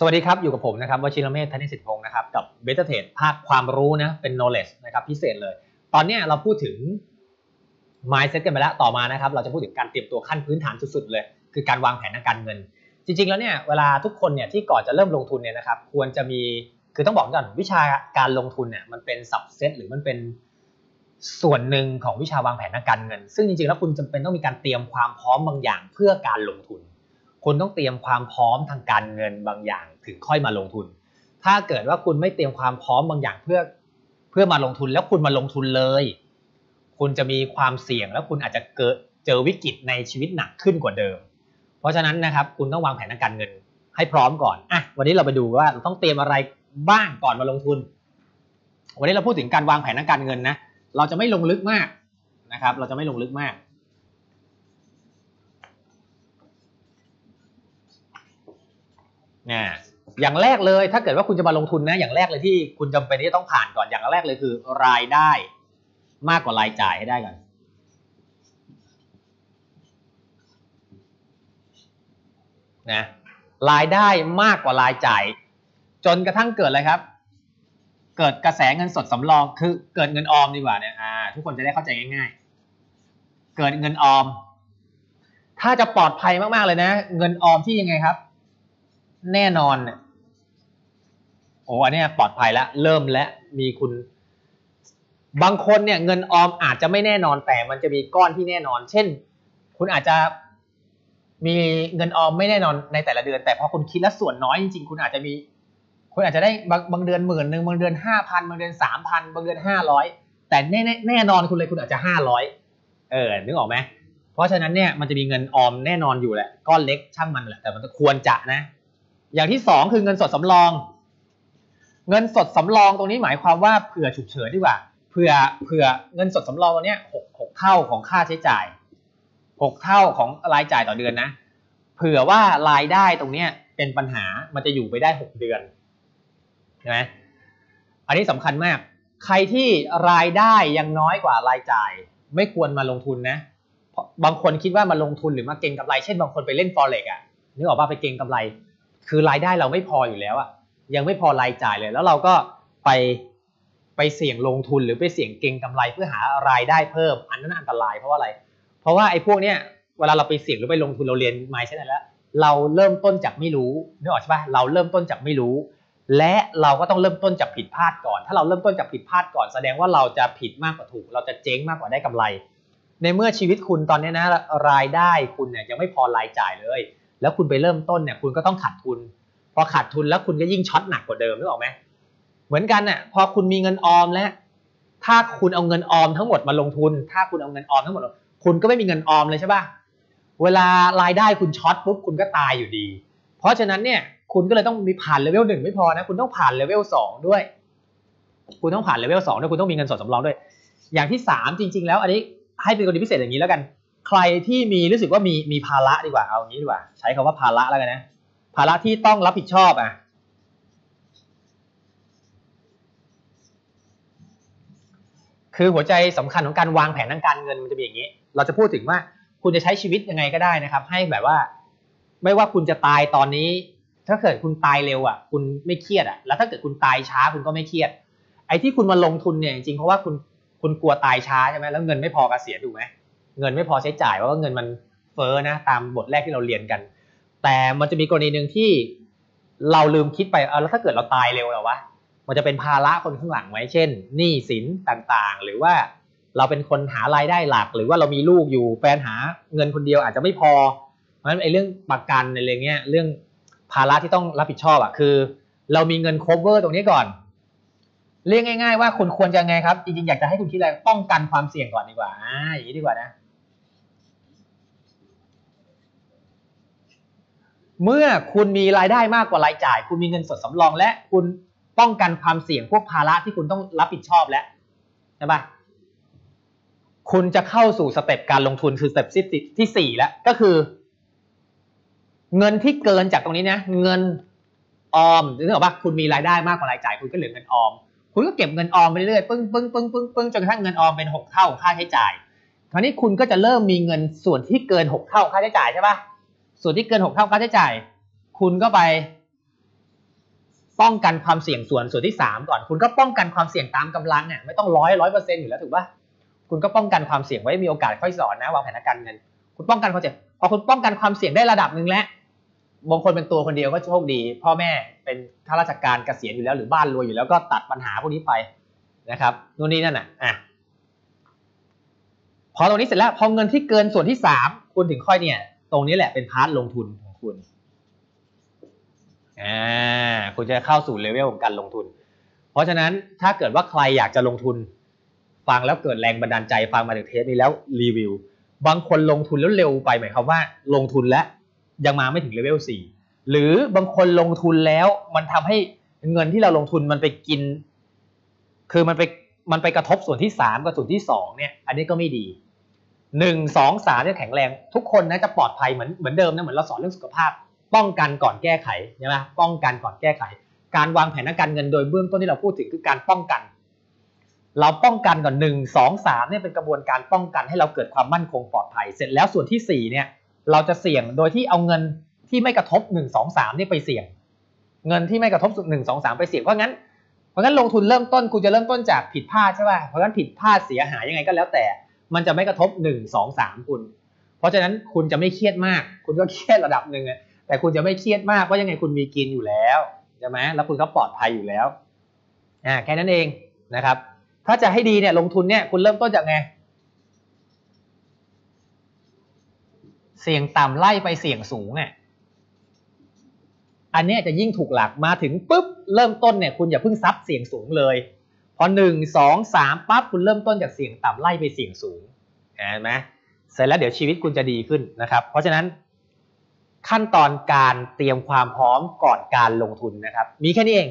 สวัสดีครับ อยู่กับผมนะครับวชิรเมธธนิสิทธิพงศ์นะครับกับเบต้าเทรดภาคความรู้นะเป็น knowledge นะครับพิเศษเลย ตอนนี้เราพูดถึง mindset กันไปแล้วต่อมานะครับ เราจะพูดถึงการเตรียมตัวขั้นพื้นฐานสุดๆเลย คือการวางแผนทางการเงิน จริงๆแล้วเนี่ยเวลาทุกคนเนี่ยที่ก่อนจะเริ่มลงทุนเนี่ยนะครับควรจะมีคือต้องบอกก่อนวิชาการลงทุนเนี่ยมันเป็นสับเซตหรือมันเป็นส่วนหนึ่งของวิชาวางแผนทางการเงิน ซึ่งจริงๆแล้วคุณจำเป็นต้องมีการเตรียมความพร้อมบางอย่างเพื่อการลงทุน คุณต้องเตรียมความพร้อมทางการเงินบางอย่างถึงค่อยมาลงทุน ถ้าเกิดว่าคุณไม่เตรียมความพร้อมบางอย่างเพื่อเพื่อมาลงทุนแล้วคุณมาลงทุนเลย คุณจะมีความเสี่ยงแล้วคุณอาจจะเกิดเจอวิกฤตในชีวิตหนักขึ้นกว่าเดิม เพราะฉะนั้นนะครับคุณต้องวางแผนทางการเงินให้พร้อมก่อนอะวันนี้เราไปดูว่าเราต้องเตรียมอะไรบ้างก่อนมาลงทุน วันนี้เราพูดถึงการวางแผนทางการเงินนะ เราจะไม่ลงลึกมากนะครับ เราจะไม่ลงลึกมากเนี่ยอย่างแรกเลยถ้าเกิดว่าคุณจะมาลงทุนนะ อย่างแรกเลยที่คุณจำเป็นที่จะต้องผ่านก่อนอย่างแรกเลยคือ รายได้มากกว่ารายจ่ายให้ได้ก่อนนะรายได้มากกว่ารายจ่าย จนกระทั่งเกิดอะไรครับ เกิดกระแสเงินสดสำรองคือเกิดเงินออมดีกว่าเนี่ยอ่าทุกคนจะได้เข้าใจง่าย ๆ เกิดเงินออม ถ้าจะปลอดภัยมากๆเลยนะ เงินออมที่ยังไงครับ แน่นอนโอ้อันนี้ปลอดภัยแล้วเริ่มและมีคุณ บางคนเนี่ยเงินออมอาจจะไม่แน่นอนแต่มันจะมีก้อนที่แน่นอน เช่น คุณอาจจะมีเงินออมไม่แน่นอนในแต่ละเดือน แต่พอคุณคิดแล้วส่วนน้อยจริงๆ คุณอาจจะมี คุณอาจจะได้บางบางเดือนหมื่นหนึ่งบางเดือนห้าพันบางเดือนสามพันบางเดือนห้าร้อยแต่แน่แน่นอนคุณเลยคุณอาจจะห้าร้อยเออนึกออกไหมเพราะฉะนั้นเนี่ยมันจะมีเงินออมแน่นอนอยู่แหละก้อนเล็กช่างมันแหละแต่มันควรจะนะ อย่างที่สองคือเงินสดสำรอง เงินสดสำรองตรงนี้หมายความว่าเผื่อฉุกเฉินดีกว่าเผื่อเผื่อเงินสดสำรองตรงนี้หกหกเท่าของค่าใช้จ่ายหกเท่าของรายจ่ายต่อเดือนนะเผื่อว่ารายได้ตรงเนี้ยเป็นปัญหามันจะอยู่ไปได้หกเดือนใช่ไหมอันนี้สำคัญมาก ใครที่รายได้ยังน้อยกว่ารายจ่าย ไม่ควรมาลงทุนนะบางคนคิดว่ามาลงทุนหรือมาเก็งกำไร เช่นบางคนไปเล่นฟอเร็กอะนึกออกป่ะไปเก็งกำไร คือรายได้เราไม่พออยู่แล้วอะยังไม่พอรายจ่ายเลย แล้วเราก็ไปไปเสี่ยงลงทุนหรือไปเสี่ยงเก็งกำไรเพื่อหารายได้เพิ่ม อันนั้นอันตรายเพราะว่าอะไร เพราะว่าไอ้พวกเนี้ยเวลาเราไปเสี่ยงหรือไปลงทุนเราเรียนมาใช่ไหมแล้ว เราเริ่มต้นจากไม่รู้นึกออกใช่ป่ะเราเริ่มต้นจากไม่รู้ และเราก็ต้องเริ่มต้นจากผิดพลาดก่อน ถ้าเราเริ่มต้นจากผิดพลาดก่อน แสดงว่าเราจะผิดมากกว่าถูก เราจะเจ๊งมากกว่าได้กำไร ในเมื่อชีวิตคุณตอนนี้นะรายได้คุณเนี่ยยังไม่พอรายจ่ายเลย แล้วคุณไปเริ่มต้นเนี่ยคุณก็ต้องขาดทุน พอขาดทุนแล้วคุณก็ยิ่งช็อตหนักกว่าเดิมนึกออกไหมเหมือนกันน่ะพอคุณมีเงินออมแล้ว ถ้าคุณเอาเงินออมทั้งหมดมาลงทุน ถ้าคุณเอาเงินออมทั้งหมด คุณก็ไม่มีเงินออมเลยใช่ป่ะเวลารายได้คุณช็อตปุ๊บคุณก็ตายอยู่ดี เพราะฉะนั้นเนี่ยคุณก็เลยต้องมีผ่านเลเวลหนึ่งไม่พอนะคุณต้องผ่านเลเวลสองด้วย คุณต้องผ่านเลเวลสองด้วยคุณต้องมีเงินสดสำรองด้วย อย่างที่สามจริง ๆ แล้วอันนี้ให้เป็นกรณีพิเศษอย่างนี้แล้วกัน ใครที่มีรู้สึกว่ามีมีภาระดีกว่าเอางี้ดีกว่า ใช้คำว่าภาระแล้วกันนะ ภาระที่ต้องรับผิดชอบอะคือหัวใจสำคัญของการวางแผนทางการเงินมันจะเป็นอย่างนี้ เราจะพูดถึงว่าคุณจะใช้ชีวิตยังไงก็ได้นะครับ ให้แบบว่า ไม่ว่าคุณจะตายตอนนี้ ถ้าเกิดคุณตายเร็วอะ คุณไม่เครียดอะ แล้วถ้าเกิดคุณตายช้าคุณก็ไม่เครียด ไอ้ที่คุณมาลงทุนเนี่ยจริงๆเพราะว่าคุณคุณกลัวตายช้าใช่ไหมแล้วเงินไม่พอกเกษียณถูกไหม เงินไม่พอใช้จ่ายเพราะว่าเงินมันเฟ้อนะตามบทแรกที่เราเรียนกัน แต่มันจะมีกรณีหนึ่งที่เราลืมคิดไปเออแล้วถ้าเกิดเราตายเร็วแล้ววะมันจะเป็นภาระคนข้างหลังไหมเช่นหนี้สินต่างๆ หรือว่าเราเป็นคนหารายได้หลัก หรือว่าเรามีลูกอยู่แฟนหาเงินคนเดียวอาจจะไม่พอ เพราะฉะนั้นไอ้เรื่องประกันอะไรเงี้ยเรื่องภาระที่ต้องรับผิดชอบอะคือ เรามีเงิน cover ตรงนี้ก่อนเรียกง่าย ๆ ว่าคุณควรจะไงครับจริงๆอยากจะให้คุณคิดอะไรป้องกันความเสี่ยงก่อนดีกว่าอ่าอย่างนี้ดีกว่านะ เมื่อคุณมีรายได้มากกว่ารายจ่าย คุณมีเงินสดสำรองและคุณป้องกันความเสี่ยงพวกภาระที่คุณต้องรับผิดชอบแล้วใช่ปะคุณจะเข้าสู่สเต็ปการลงทุนคือสเต็ปที่สี่แล้วก็คือ เงินที่เกินจากตรงนี้นะเงินออมหรือว่าคุณมีรายได้มากกว่ารายจ่าย คุณก็เหลือเงินออม คุณก็เก็บเงินออมไปเรื่อยๆปึ้งปึ้งปึ้งปึ้งปึ้งจนกระทั่งเงินออมเป็นหกเท่าค่าใช้จ่าย คราวนี้คุณก็จะเริ่มมีเงินส่วนที่เกินหกเท่าค่าใช้จ่ายใช่ปะ ส่วนที่เกินหกเท่าค่าใช้จ่าย คุณก็ไป ป้องกันความเสี่ยงส่วนส่วนที่สามก่อน คุณก็ป้องกันความเสี่ยงตามกำลังเนี่ยไม่ต้องร้อยร้อยเปอร์เซ็นต์อยู่แล้วถูกปะคุณก็ป้องกันความเสี่ยงไว้มีโอกาสค่อยสอนนะวางแผนการเงิน คุณป้องกันความเสี่ยงพอคุณป้องกันความเสี่ยงได้ระดับหนึ่งแล้วบางคนเป็นตัวคนเดียวก็โชคดี พ่อแม่เป็นข้าราชการเกษียณอยู่แล้วหรือบ้านรวยอยู่แล้วก็ตัดปัญหาพวกนี้ไปนะครับนู่นนี่นั่นอะอะพอตรงนี้เสร็จแล้วพอเงินที่เกินส่วนที่สามคุณถึงค่อยเนี่ย ตรงนี้แหละเป็นพาร์ทลงทุนของคุณอ่าคุณจะเข้าสู่เลเวลของการลงทุน เพราะฉะนั้นถ้าเกิดว่าใครอยากจะลงทุน ฟังแล้วเกิดแรงบันดาลใจฟังมาถึงเทปนี้แล้วรีวิว บางคนลงทุนแล้วเร็วไปหมายความว่าลงทุนแล้วยังมาไม่ถึงเลเวลสี่หรือบางคนลงทุนแล้วมันทำให้เงินที่เราลงทุนมันไปกิน คือมันไปมันไปกระทบส่วนที่สามกับส่วนที่สองเนี่ย อันนี้ก็ไม่ดี หนึ่งสองสามเนี่ยแข็งแรง ทุกคนนะจะปลอดภัยเหมือนเหมือนเดิมนะเหมือนเราสอนเรื่องสุขภาพ ป้องกันก่อนแก้ไขใช่ไหมป้องกันก่อนแก้ไข การวางแผนทางการเงินโดยเบื้องต้นที่เราพูดถึงคือการป้องกัน เราป้องกันก่อนหนึ่งสองสามเนี่ยเป็นกระบวนการป้องกันให้เราเกิดความมั่นคงปลอดภัย เสร็จแล้วส่วนที่สี่เนี่ยเราจะเสี่ยงโดยที่เอาเงินที่ไม่กระทบหนึ่งสองสามนี่ไปเสี่ยง เงินที่ไม่กระทบหนึ่งสองสามไปเสี่ยงเพราะงั้นเพราะงั้นลงทุนเริ่มต้นคุณจะเริ่มต้นจากผิดพลาดใช่ป่ะเพราะงั้นผิดพลาดเสียหายยังไงก็แล้วแต่ มันจะไม่กระทบหนึ่งสองสามคุณ เพราะฉะนั้นคุณจะไม่เครียดมาก คุณก็เครียดระดับหนึ่งแต่คุณจะไม่เครียดมากเพราะยังไงคุณมีกินอยู่แล้วใช่ไหมแล้วคุณก็ปลอดภัยอยู่แล้วอ่าแค่นั้นเองนะครับ ถ้าจะให้ดีเนี่ยลงทุนเนี่ยคุณเริ่มต้นจากไงเสี่ยงต่ำไล่ไปเสี่ยงสูงอะอันนี้จะยิ่งถูกหลักมาถึงปุ๊บเริ่มต้นเนี่ยคุณอย่าเพิ่งซับเสี่ยงสูงเลย พอหนึ่งสองสามปั๊บคุณเริ่มต้นจากเสี่ยงต่ำไล่ไปเสี่ยงสูงเห็นไหมเสร็จแล้วเดี๋ยวชีวิตคุณจะดีขึ้นนะครับ เพราะฉะนั้นขั้นตอนการเตรียมความพร้อมก่อนการลงทุนนะครับ มีแค่นี้เอง